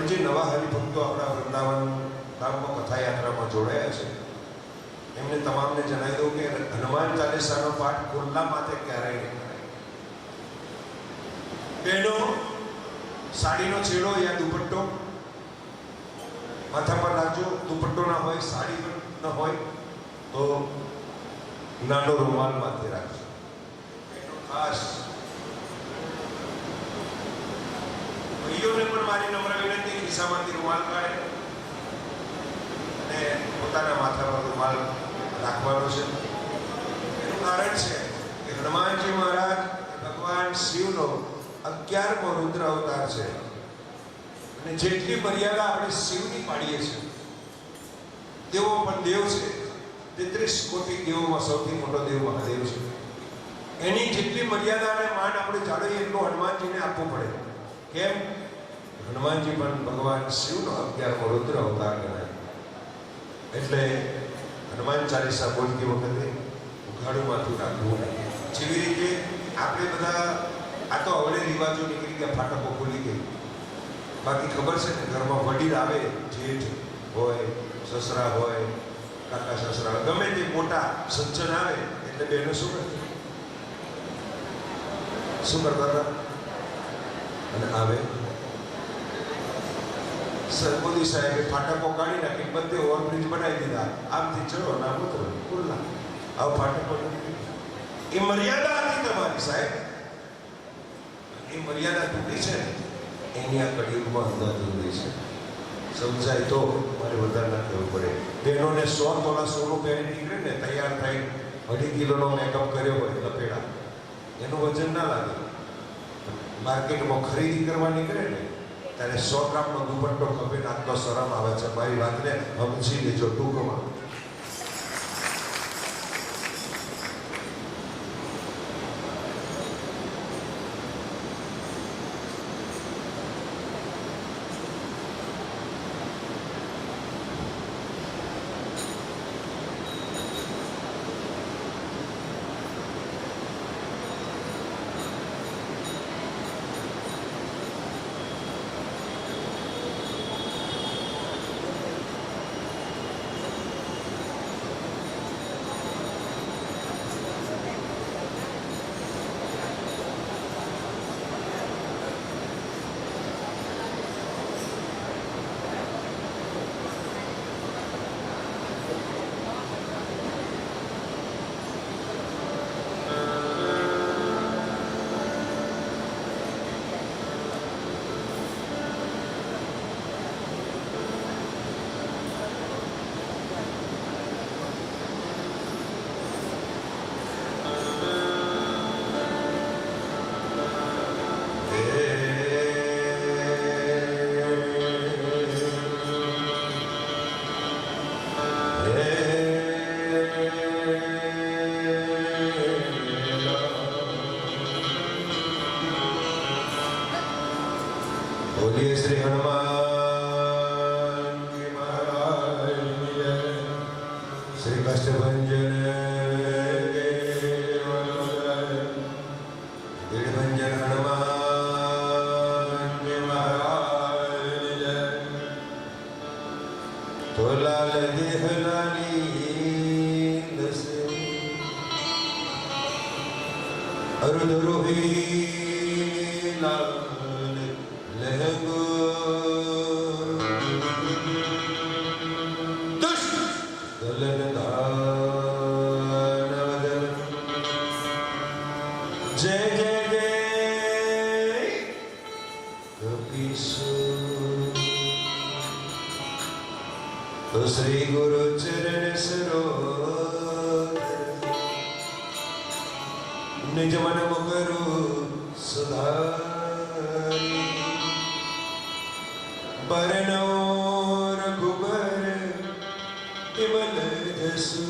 પણ જે નવા હરિભક્તો આપણા વૃંદાવન ધામમાં કથા જોડાયા છે, એમને તમામને જણાવી દઉં કે હનુમાન ચાલીસાનો પાઠ ખુલ્લા માથે ક્યારેય નહીં બહેનો સાડીનો છેડો યા દુપટ્ટો? માથા પર રાખજો દુપટ્ટો ના હોય, સાડી ન હોય, તો નાનો રૂમાલ માથે રાખજો. એનો ખાસ ભાઈઓને પણ મારી નમ્ર વિનંતી ખિસ્સામાંથી રૂમાલ કાઢે અને પોતાના માથા પર રૂમાલ રાખવાનો છે. એનું કારણ છે કે હનુમાનજી મહારાજ ભગવાન શિવનો અગિયારમો રુદ્ર અવતાર છે. અને જેટલી મર્યાદા આપણે શિવની પાડીએ છીએ, તેઓ પણ દેવ છે. તેત્રીસ કોટી દેવોમાં સૌથી મોટો દેવ મહાદેવ છે. એની જેટલી મર્યાદા અને માન આપણે જાળવીએ એટલું હનુમાનજીને આપવું પડે. કેમ? હનુમાનજી પણ ભગવાન શિવનો અગિયારમો રુદ્ર અવતાર ગણાય. એટલે હનુમાન ચાલીસા બોલતી વખતે ઉઘાડું માથું રાખવું જેવી રીતે આપણે બધા, આ તો હવે રિવાજો નીકળી ગયા, ફાટકો ખોલી ગઈ બાકી ખબર છે ને, ઘરમાં વડીલ આવે, જેઠ હોય, સસરા હોય, કાકા સસરા ગમે તે મોટા સજ્જન આવે, એટલે બેનો શું કરે? શું કરતા હતા? અને આવે સરમોદી સાહેબે ફાટકો કાઢી નાખી બધે ઓવરબ્રિજ બનાવી દીધા. આમથી ચડો ના ઉતરો. ખુલ્લા આવો ફાટકો એ મર્યાદા હતી તમારી સાહેબ. એ મર્યાદા તૂટી છે એની આ કડીમાં અંદર તૂટી છે. સમજાય તો મારે વધારે ના કહેવું પડે. બહેનોને સો તોલા સોનું પહેરી નીકળે ને તૈયાર થઈ અઢી કિલોનો મેકઅપ કર્યો હોય લપેડા. એનું વજન ના લાગે. માર્કેટમાં ખરીદી કરવા નીકળે ને ત્યારે સો ગ્રામનો દુપટ્ટો ખભે નાખતો શરમ આવે છે. મારી વાતને સમજી લેજો ટૂંકમાં. જય જય જય. કપીશો તો શ્રી ગુરુ ચરણ સરોવર નિજ મન મુકરુ સુધારી. બરનો રઘુબર વિમલ જસુ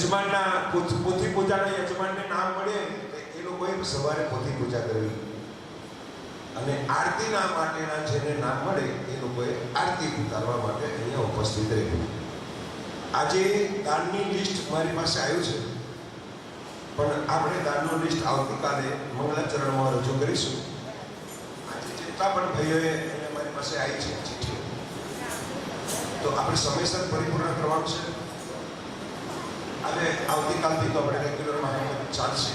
યજમાનના પોથી પૂજાના યજમાનને નામ મળે એ લોકોએ સવારે પોથી પૂજા કરવી. અને આરતીના માટેના જેને નામ મળે, એ લોકોએ આરતી ઉતારવા માટે અહીંયા ઉપસ્થિત રહેવું. આજે દાનની લિસ્ટ મારી પાસે આવ્યું છે, પણ આપણે દાનનું લિસ્ટ આવતીકાલે મંગલાચરણમાં રજૂ કરીશું. આજે જેટલા પણ ભાઈઓએ અહીંયા મારી પાસે આવી છે, ચિઠ્ઠીઓ. તો આપણે સમયસર પરિપૂર્ણ કરવાનું છે. અને આવતીકાલથી તો આપણે રેગ્યુલરમાં ચાલશે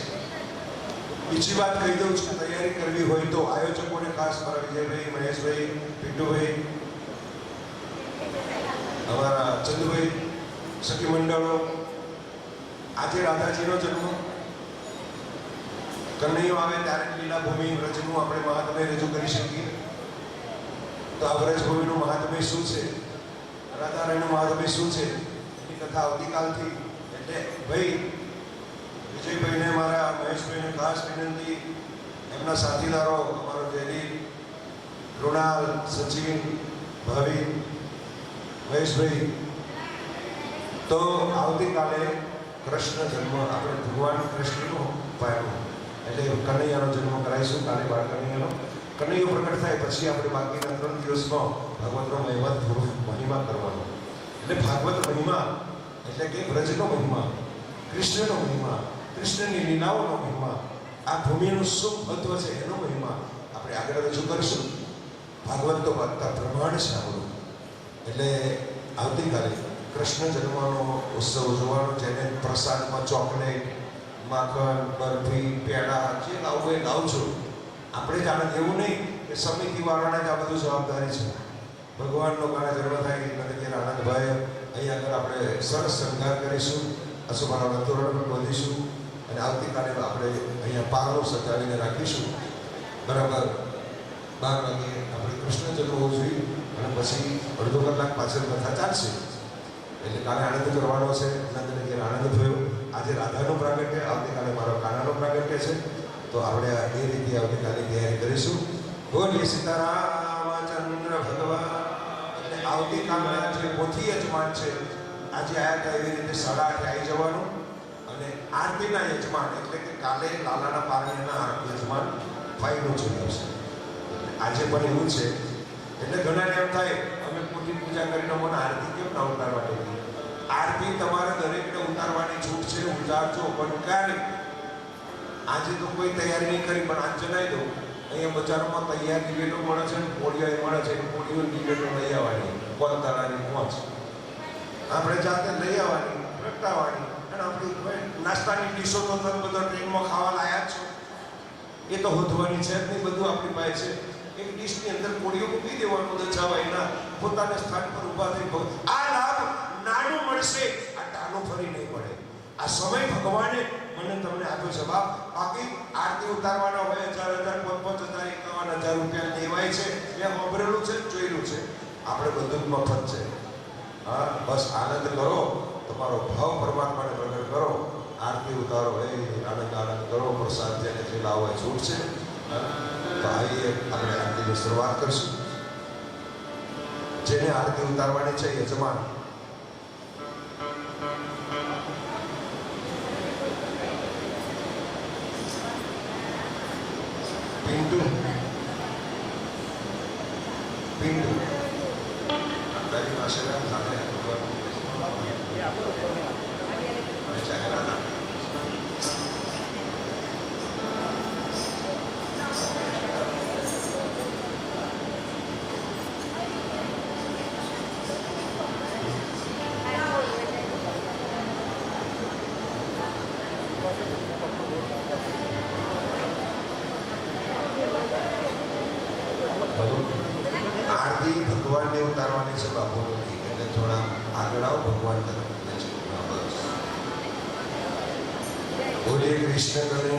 બીજી વાત કહી દઉં છું, તૈયારી કરવી હોય તો આયોજકોને ખાસ મારા વિજયભાઈ, મહેશભાઈ, પિન્ટુભાઈ, અમારા ચંદુભાઈ, સખી મંડળો, આજે રાધાજીનો જન્મ. કનૈયો આવે ત્યારે લીલા ભૂમિ વ્રજનું આપણે મહાત્મ્ય રજૂ કરી શકીએ. તો આ વ્રજભૂમિનું મહાત્મ્ય શું છે? રાધારાયણનું મહાત્મ્ય શું છે? એની કથા આવતીકાલથી એટલે ભાઈ, વિજયભાઈને મારા મહેશભાઈને ખાસ વિનંતી. એમના સાથીદારો, અમારો જયદીપ કૃણાલ, સચિન ભાવિ મહેશભાઈ. તો આવતીકાલે કૃષ્ણ જન્મ, આપણે ભગવાન કૃષ્ણનો પાયો. એટલે કનૈયાનો જન્મ કરાવીશું, કાલે બાળ કનૈયાનો. કનૈયો પ્રગટ થાય પછી આપણે બાકીના ત્રણ દિવસમાં ભગવતનો મહિમા મહિમા કરવાનો. એટલે ભાગવત મહિમા એટલે કે વ્રજનો મહિમા, કૃષ્ણનો મહિમા, કૃષ્ણની લીલાઓનો મહિમા, આ ભૂમિનું શું મહત્વ છે એનો મહિમા આપણે આગળ રજૂ કરીશું. ભાગવત તો વાંચતા પ્રમાણ આપણું એટલે આવતીકાલે કૃષ્ણ જન્મનો ઉત્સવ ઉજવવાનો જેને પ્રસાદમાં ચોકલેટ, માખણ, બરફી, પેડા, જે લાવવું એ લાવજો આપણે જ આનંદ એવું નહીં કે સમિતિવાળાને જ આ બધું જવાબદારી છે. ભગવાનનો કારણે જન્મ થાય એટલે કે આનંદભાઈ અહીંયા આગળ આપણે સરસ શણગાર કરીશું અશુભાના તોરણ પણ બોલીશું અને આવતીકાલે આપણે અહીંયા પારો સજાવીને રાખીશું. બરાબર. બાર વાગે આપણે કૃષ્ણ જન્મ હોવું જોઈએ અને પછી અડધો કલાક પાછળ કથા ચાલશે. એટલે કાલે આનંદ કરવાનો છે. નંદને ઘેર આનંદ થયો. આજે રાધાનું પ્રાગટ્ય, આવતીકાલે મારો કાનાનો પ્રાગટ્ય છે. તો આપણે એ રીતે આવતીકાલે તૈયારી કરીશું. બોલીએ સીતારામચંદ્ર ભગવાન. આવતીકાલના જે પોથી યજમાન છે, આજે આયા હતા એવી રીતે સાડા આઠે આવી જવાનું. અને આરતીના યજમાન, એટલે કે કાલે લાલાના પારણીના યજમાન ફાઈનું ચૂક્યું છે. આજે પણ એવું છે. એટલે ઘણાને એમ થાય, અમે પોતી પૂજા કરીને મને આરતી કેમ ના ઉતારવા દેવી આરતી તમારે દરેકને ઉતારવાની છૂટ છે, ઉતારજો, પણ ક્યારે? આજે તો કોઈ તૈયારી નહીં કરી, પણ આજ જણાવી દઉં. અહીંયા બજારમાં તૈયાર ટિકિટો મળે છે ને પોળીઓ મળે છે પોળીઓ ટિકિટો લઈ આવવાની કોલતારાની પહોંચ. આપણે જાતે લઈ આવવાની, પ્રગટાવવાની અને આપણી નાસ્તાની ડીશો તો તમે બધા ટ્રેનમાં ખાવા લાયા છો. એ તો હોધવાની છે જ નહીં, બધું આપણી પાસે છે. એક ડીશની અંદર કોળીઓ મૂકી દેવાનું દચાવાય ના. પોતાના સ્થાન પર ઊભા થઈ આ લાભ નાનું મળશે, આ ટાણું ફરી નહીં મળે આ સમય ભગવાને મને તમને આપ્યો છે બાપ બાકી આરતી ઉતારવાના હોય હજાર હજાર પાંચ પાંચ હજાર એકાવન હજાર રૂપિયા લેવાય છે. એ વાપરેલું છે, જોયેલું છે. આપણે બધું મફત છે. હા, બસ આનંદ કરો. તમારો ભાવ પરમાત્માને પ્રગટ કરો. આરતી ઉતારો એ આનંદ આનંદ કરો. પ્રસાદ જેને જે લાવો એ છૂટ છે. આવીએ આપણે આરતીની શરૂઆત કરીશું. જેને આરતી ઉતારવાની છે યજમાન પિન્ટુ પિન્ટુ તારી પાસે ના સાથે આરતી ભગવાનને ઉતારવાની છે બાપુ એટલે થોડા આગળ આવો ભગવાન તરફ નજીક. હા, બસ બોલે કૃષ્ણ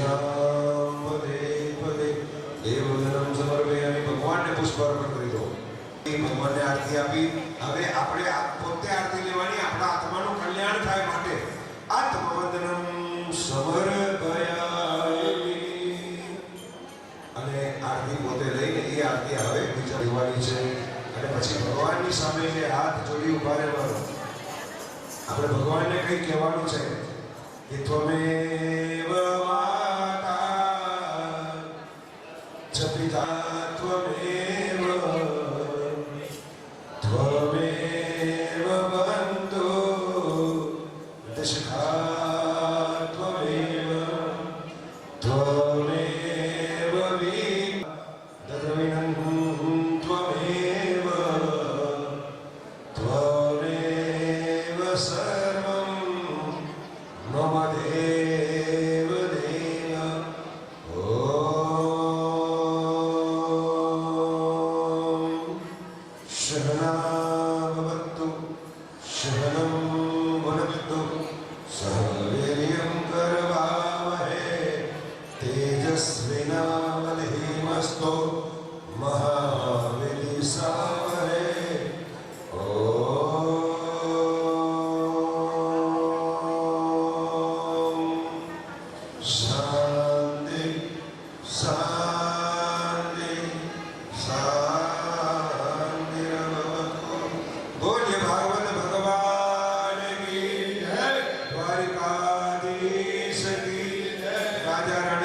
આરતી આપણે પોતે આરતી લેવાની લઈને એ આરતી હવે બીજા છે. અને પછી ભગવાનની સામે જે હાથ ઊભા રહેવાનું. આપણે ભગવાનને કંઈ કહેવાનું છે? કે ત્વમેવ cuidar.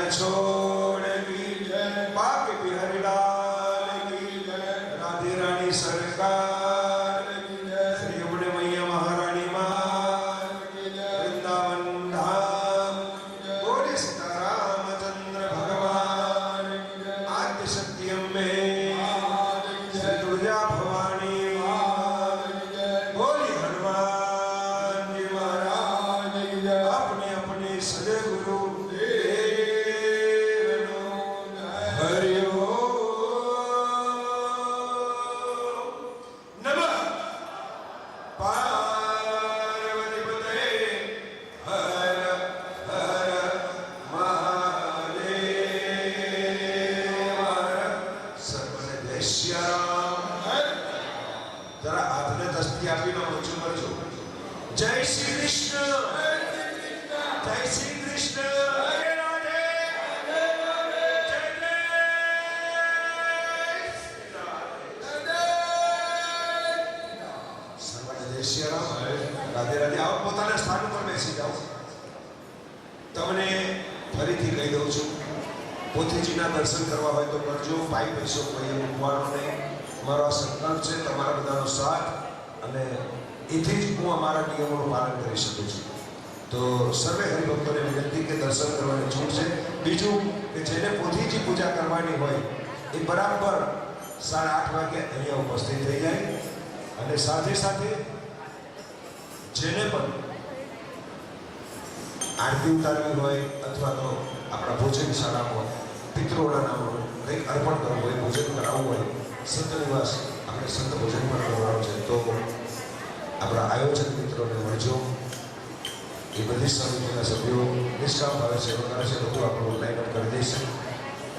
comenzó હાથને તસ્તી આપીને ઊંચું કરજો. જય શ્રી કૃષ્ણ. જય શ્રી કૃષ્ણ. રાધે રાધે. આવો, પોતાના સ્થાન ઉપર બેસી તમને ફરીથી કહી દઉં છું, પોથીજીના દર્શન કરવા હોય તો કરજો. ભાઈ પૈસો કોઈએ મૂકવાનો નહીં. મારો આ સંકલ્પ છે, તમારા બધાનો સાથ અને એથી જ હું અમારા નિયમોનું પાલન કરી શકું છું. તો સર્વે હરિભક્તોને વિનંતી કે દર્શન કરવાની છૂટ છે. બીજું કે જેને પોથીજી પૂજા કરવાની હોય, એ બરાબર સાડા આઠ વાગે અહીંયા ઉપસ્થિત થઈ જાય અને સાથે સાથે જેને પણ આરતી ઉતારવી હોય અથવા તો આપણા ભોજન શાળામાં પિતૃઓના નામો કંઈક અર્પણ કરવું હોય ભોજન કરાવવું હોય સંત નિવાસ આપણે સંત ભોજન પણ કરવાનું છે તો આપણા આયોજક મિત્રોને મળજો એ બધી સમિતિના સભ્યો નિષ્કામ ભાવે સેવા કરે છે બધું આપણું લાઈન અપ કરી દઈશું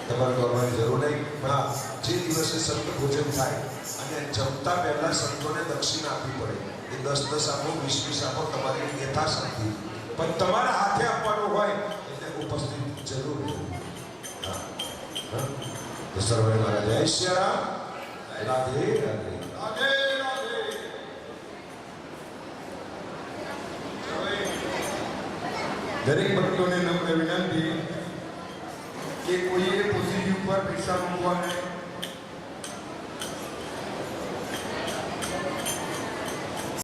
તમારે કરવાની જરૂર નહીં પણ હા જે દિવસે સંત ભોજન થાય અને જમતા પહેલાં સંતોને દક્ષિણા આપવી પડે એ દસ દસ આપો વીસ વીસ આપો તમારી યથાશક્તિ પણ તમારા હાથે આપવાનું હોય, એટલે ઉપસ્થિત જરૂર રહેવું. હા હા તો સર્વે મારા જય શ્રી રામ રાધે રાધે રાધે રાધે દરેક ભક્તોને નમ્ર વિનંતી કે કોઈએ પૂછી ઉપર પૈસા માંગવાને